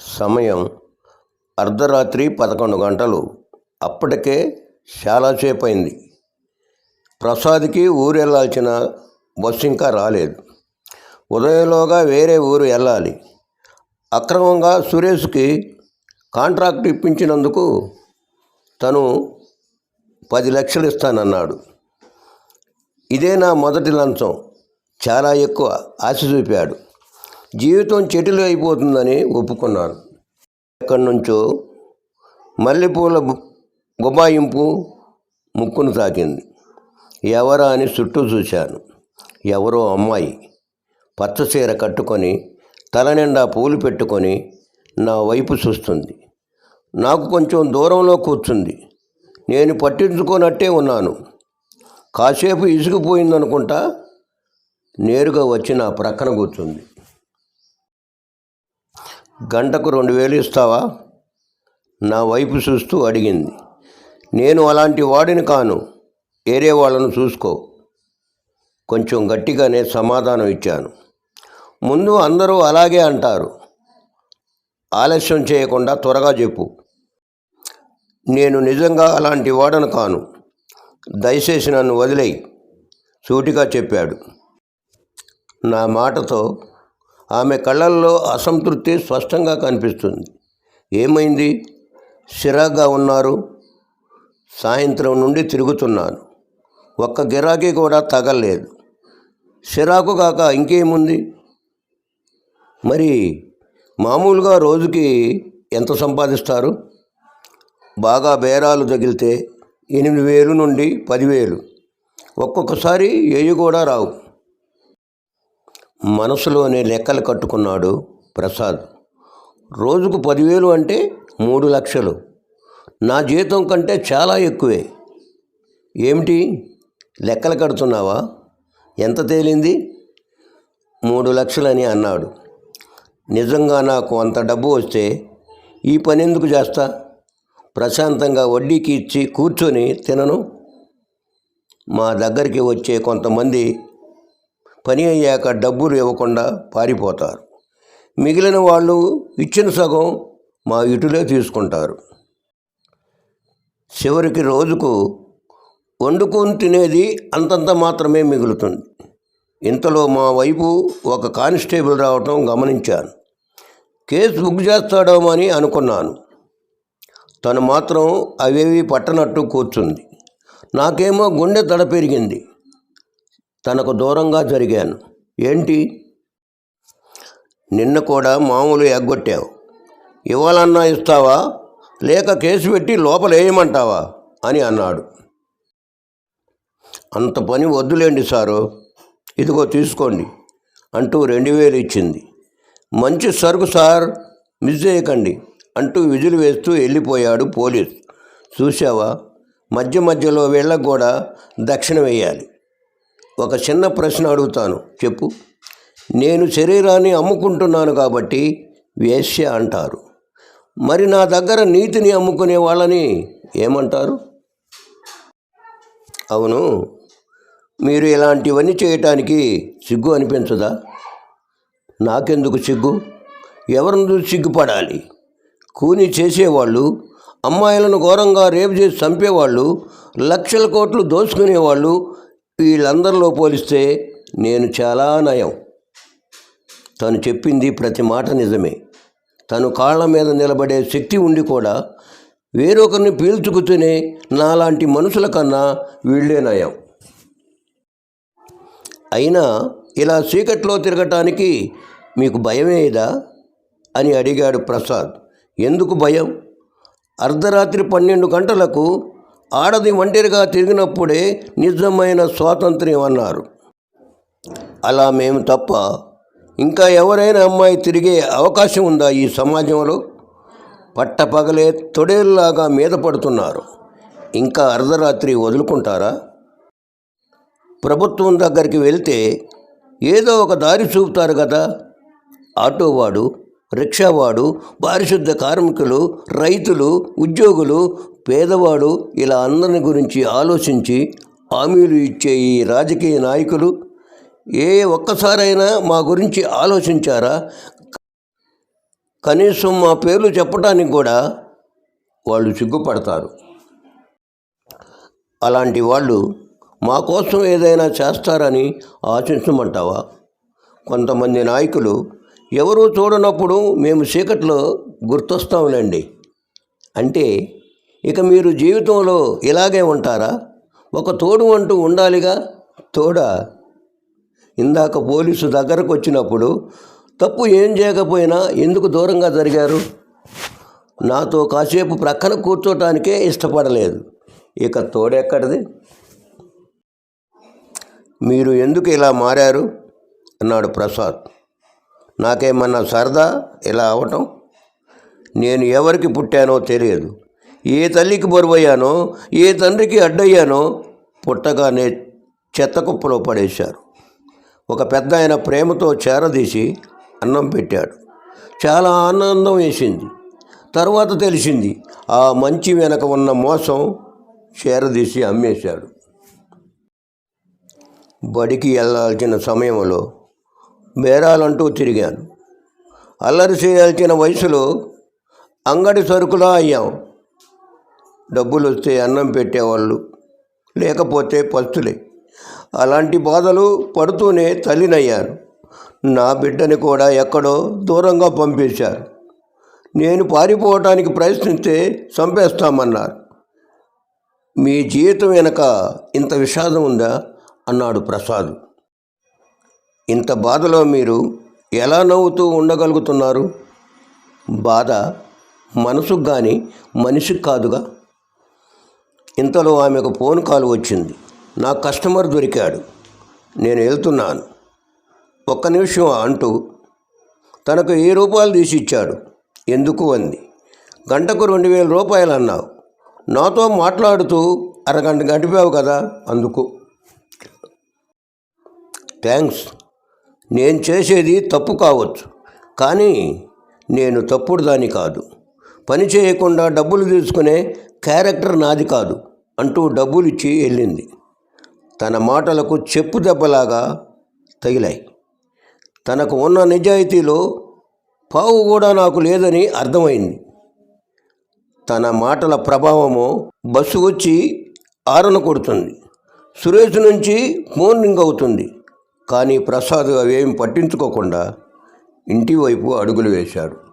సమయం అర్ధరాత్రి పదకొండు గంటలు. అప్పటికే చాలాసేపు అయింది ప్రసాద్కి ఊరు వెళ్ళాల్సిన బస్సు ఇంకా రాలేదు. ఉదయంలోగా వేరే ఊరు వెళ్ళాలి. అక్రమంగా సురేష్కి కాంట్రాక్ట్ ఇప్పించినందుకు తను పది లక్షలు ఇస్తానన్నాడు ఇదే నా మొదటి లంచం. చాలా ఎక్కువ ఆశ చూపాడు. జీవితం చెటిలు అయిపోతుందని ఒప్పుకున్నాను ఎక్కడి నుంచో మల్లెపూల గుబాయింపు ముక్కును తాకింది. ఎవరా అని చుట్టూ చూశాను. ఎవరో అమ్మాయి పచ్చచీర కట్టుకొని తల నిండా పూలు పెట్టుకొని నా వైపు చూస్తుంది. నాకు కొంచెం దూరంలో కూర్చుంది. నేను పట్టించుకోనట్టే ఉన్నాను. కాసేపు ఇసుకుపోయిందనుకుంటా నేరుగా వచ్చి నా ప్రక్కన కూర్చుంది. గంటకు రెండు వేలు ఇస్తావా? నా వైపు చూస్తూ అడిగింది. నేను అలాంటి వాడిని కాను. ఏరే వాళ్ళను చూసుకో. కొంచెం గట్టిగానే సమాధానం ఇచ్చాను. ముందు అందరూ అలాగే అంటారు. ఆలస్యం చేయకుండా త్వరగా చెప్పు. నేను నిజంగా అలాంటి వాడను కాను. దయచేసి నన్ను వదిలేయి. సూటిగా చెప్పాడు. నా మాటతో ఆమె కళ్ళల్లో అసంతృప్తి స్పష్టంగా కనిపిస్తుంది. ఏమైంది? సిరాగ్గా ఉన్నారు. సాయంత్రం నుండి తిరుగుతున్నాను. ఒక్క గిరాకీ కూడా తగలేదు. సిరాకు కాక ఇంకేముంది? మరి మామూలుగా రోజుకి ఎంత సంపాదిస్తారు? బాగా బేరాలు తగిలితే ఎనిమిది వేలు నుండి పదివేలు. ఒక్కొక్కసారి ఏవి కూడా రావు. మనసులోనే లెక్కలు కట్టుకున్నాడు ప్రసాద్. రోజుకు పదివేలు అంటే మూడు లక్షలు. నా జీతం కంటే చాలా ఎక్కువే. ఏమిటి? లెక్కలు కడుతున్నావా? ఎంత తేలింది? మూడు లక్షలని అన్నాడు. నిజంగా నాకు అంత డబ్బు వస్తే ఈ పని ఎందుకు చేస్తా? ప్రశాంతంగా వడ్డీకి ఇచ్చి కూర్చొని తినను. మా దగ్గరికి వచ్చే కొంతమంది పని అయ్యాక డబ్బులు ఇవ్వకుండా పారిపోతారు. మిగిలిన వాళ్ళు ఇచ్చిన సగం మా ఇటులే తీసుకుంటారు. చివరికి రోజుకు వండుకొని తినేది అంతంత మాత్రమే మిగులుతుంది. ఇంతలో మా వైపు ఒక కానిస్టేబుల్ రావటం గమనించాను. కేసు బుక్ చేస్తాడేమో అని అనుకున్నాను. తను మాత్రం అవేవి పట్టనట్టు కూర్చుంది. నాకేమో గుండె తడ పెరిగింది తనకు దూరంగా జరిగాను. ఏంటి? నిన్న కూడా మామూలు ఎగ్గొట్టావు. ఇవ్వాలన్నా ఇస్తావా? లేక కేసు పెట్టి లోపల వేయమంటావా? అని అన్నాడు. అంత పని వద్దులేండి సారు. ఇదిగో తీసుకోండి అంటూ రెండు వేలు ఇచ్చింది. మంచి సరుకు సార్ మిస్ చేయకండి అంటూ విజులు వేస్తూ వెళ్ళిపోయాడు పోలీస్. చూసావా మధ్య మధ్యలో వీళ్ళకు కూడా దక్షిణ వేయాలి. ఒక చిన్న ప్రశ్న అడుగుతాను. చెప్పు. నేను శరీరాన్ని అమ్ముకుంటున్నాను కాబట్టి వేశ్య అంటారు. మరి నా దగ్గర నీతిని అమ్ముకునే వాళ్ళని ఏమంటారు? అవును. మీరు ఇలాంటివన్నీ చేయటానికి సిగ్గు అనిపించదా? నాకెందుకు సిగ్గు? ఎవరిని చూసి సిగ్గుపడాలి? కూని చేసేవాళ్ళు అమ్మాయిలను ఘోరంగా రేపు చేసి చంపేవాళ్ళు లక్షల కోట్లు దోచుకునేవాళ్ళు వీళ్ళందరిలో పోలిస్తే నేను చాలా నయం. తను చెప్పింది ప్రతి మాట నిజమే. తను కాళ్ళ మీద నిలబడే శక్తి ఉండి కూడా వేరొకరిని పీల్చుకుతూనే నాలాంటి మనుషుల కన్నా వీళ్ళే నయం. అయినా ఇలా చీకట్లో తిరగటానికి మీకు భయమేదా అని అడిగాడు ప్రసాద్. ఎందుకు భయం? అర్ధరాత్రి పన్నెండు గంటలకు ఆడది ఒంటరిగా తిరిగినప్పుడే నిజమైన స్వాతంత్ర్యం అన్నారు. అలా మేము తప్ప ఇంకా ఎవరైనా అమ్మాయి తిరిగే అవకాశం ఉందా ఈ సమాజంలో? పట్టపగలే తొడేల్లాగా మీద పడుతున్నారు. ఇంకా అర్ధరాత్రి వదులుకుంటారా? ప్రభుత్వం దగ్గరికి వెళ్తే ఏదో ఒక దారి చూపుతారు కదా. ఆటోవాడు రిక్షావాడు పారిశుద్ధ కార్మికులు రైతులు ఉద్యోగులు పేదవాడు ఇలా అందరిని గురించి ఆలోచించి హామీలు ఇచ్చే ఈ రాజకీయ నాయకులు ఏ ఒక్కసారైనా మా గురించి ఆలోచించారా? కనీసం మా పేర్లు చెప్పడానికి కూడా వాళ్ళు సిగ్గుపడతారు. అలాంటి వాళ్ళు మా కోసం ఏదైనా చేస్తారని ఆశించమంటావా? కొంతమంది నాయకులు ఎవరూ చూడనప్పుడు మేము చీకట్లో గుర్తొస్తాంలేండి. అంటే ఇక మీరు జీవితంలో ఇలాగే ఉంటారా? ఒక తోడు అంటూ ఉండాలిగా? తోడా? ఇందాక పోలీసు దగ్గరకు వచ్చినప్పుడు తప్పు ఏం చేయకపోయినా ఎందుకు దూరంగా జరిగారు? నాతో కాసేపు ప్రక్కన కూర్చోటానికే ఇష్టపడలేదు. ఇక తోడెక్కడిది? మీరు ఎందుకు ఇలా మారారు? అన్నాడు ప్రసాద్. నాకేమన్నా సరదా ఇలా అవటం? నేను ఎవరికి పుట్టానో తెలియదు. ఏ తల్లికి బరువయ్యానో ఏ తండ్రికి అడ్డయ్యానో పుట్టగానే చెత్త కుప్పలో పడేశారు. ఒక పెద్ద ఆయన ప్రేమతో చేరదీసి అన్నం పెట్టాడు. చాలా ఆనందం వేసింది. తర్వాత తెలిసింది ఆ మంచి వెనక ఉన్న మోసం చేరదీసి అమ్మేశాడు. బడికి వెళ్ళాల్సిన సమయంలో బేరాలంటూ తిరిగాను. అల్లరి చేయాల్సిన వయసులో అంగడి సరుకులా అయ్యాం. డబ్బులు వస్తే అన్నం పెట్టేవాళ్ళు లేకపోతే పస్తులే. అలాంటి బాధలు పడుతూనే తల్లినయ్యాను నా బిడ్డని కూడా ఎక్కడో దూరంగా పంపించారు నేను పారిపోవటానికి ప్రయత్నిస్తే చంపేస్తామన్నారు. మీ జీవితం వెనక ఇంత విషాదం ఉందా? అన్నాడు ప్రసాద్. ఇంత బాధలో మీరు ఎలా నవ్వుతూ ఉండగలుగుతున్నారు? బాధ మనసుకు కానీ మనిషికి కాదుగా? ఇంతలో ఆమెకు ఫోన్ కాల్ వచ్చింది. నా కస్టమర్ దొరికాడు. నేను వెళ్తున్నాను. ఒక్క నిమిషం అంటూ తనకు ఏ రూపాయలు తీసి ఇచ్చాడు? ఎందుకు అంది. గంటకు రెండు వేల రూపాయలు అన్నావు నాతో మాట్లాడుతూ అరగంట గడిపావు కదా అందుకు. థ్యాంక్స్. నేను చేసేది తప్పు కావచ్చు. కానీ నేను తప్పుడు దాని కాదు. పని చేయకుండా డబ్బులు తీసుకునే క్యారెక్టర్ నాది కాదు. అంటూ డబ్బులు ఇచ్చి వెళ్ళింది. తన మాటలకు చెప్పు దెబ్బలాగా తగిలాయి. తనకు ఉన్న నిజాయితీలో పావు కూడా నాకు లేదని అర్థమైంది. తన మాటల ప్రభావము బస్సు వచ్చి ఆరన కొడుతుంది. సురేష్ నుంచి ఫోన్ రింగ్ అవుతుంది. కానీ ప్రసాద్ అవేమి పట్టించుకోకుండా ఇంటి వైపు అడుగులు వేశాడు.